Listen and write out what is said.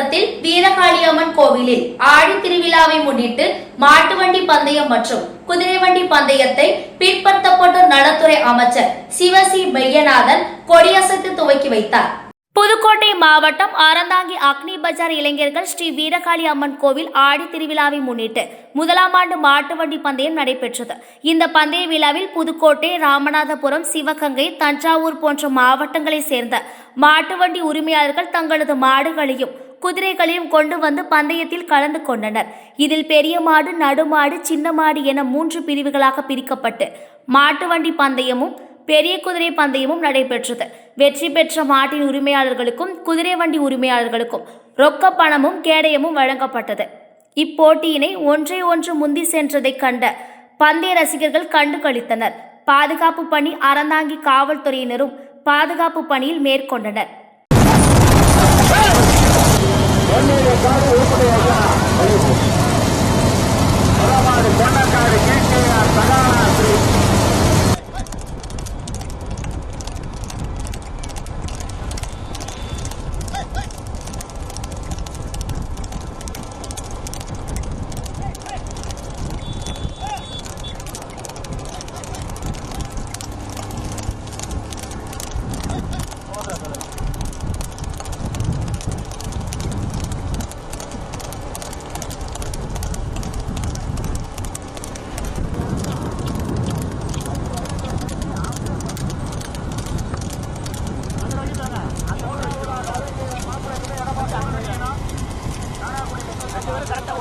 மாவட்டத்தில் வீரகாளியம்மன் கோவிலில் ஆடி திருவிழாவை முன்னிட்டு மாட்டு வண்டி பந்தயம் மற்றும் குதிரை வண்டி பந்தயத்தை பிற்படுத்தப்பட்டோர் நலத்துறை அமைச்சர் சிவசி மெய்யநாதன் கொடியசைத்து துவக்கி வைத்தார். புதுக்கோட்டை மாவட்டம் அறந்தாங்கி அக்னி பஜார் இளைஞர்கள் ஸ்ரீ வீரகாளி அம்மன் கோவில் ஆடி திருவிழாவை முன்னிட்டு முதலாம் ஆண்டு மாட்டு வண்டி பந்தயம் நடைபெற்றது. இந்த பந்தய விழாவில் புதுக்கோட்டை ராமநாதபுரம் சிவகங்கை தஞ்சாவூர் போன்ற மாவட்டங்களைச் சேர்ந்த மாட்டு வண்டி உரிமையாளர்கள் தங்களது மாடுகளையும் குதிரைகளையும் கொண்டு வந்து பந்தயத்தில் கலந்து கொண்டனர். இதில் பெரிய மாடு நடுமாடு சின்ன மாடு என மூன்று பிரிவுகளாக பிரிக்கப்பட்டு மாட்டு வண்டி பந்தயமும் பெரிய குதிரை பந்தயமும் நடைபெற்றது. வெற்றி பெற்ற மாட்டின் உரிமையாளர்களுக்கும் குதிரை வண்டி உரிமையாளர்களுக்கும் ரொக்க பணமும் கேடயமும் வழங்கப்பட்டது. இப்போட்டியினை ஒன்றை ஒன்று முந்தி சென்றதைக் கண்ட பந்தய ரசிகர்கள் கண்டு கழித்தனர் பாதுகாப்பு பணி அறந்தாங்கி காவல்துறையினரும் பாதுகாப்பு பணியில் மேற்கொண்டனர்.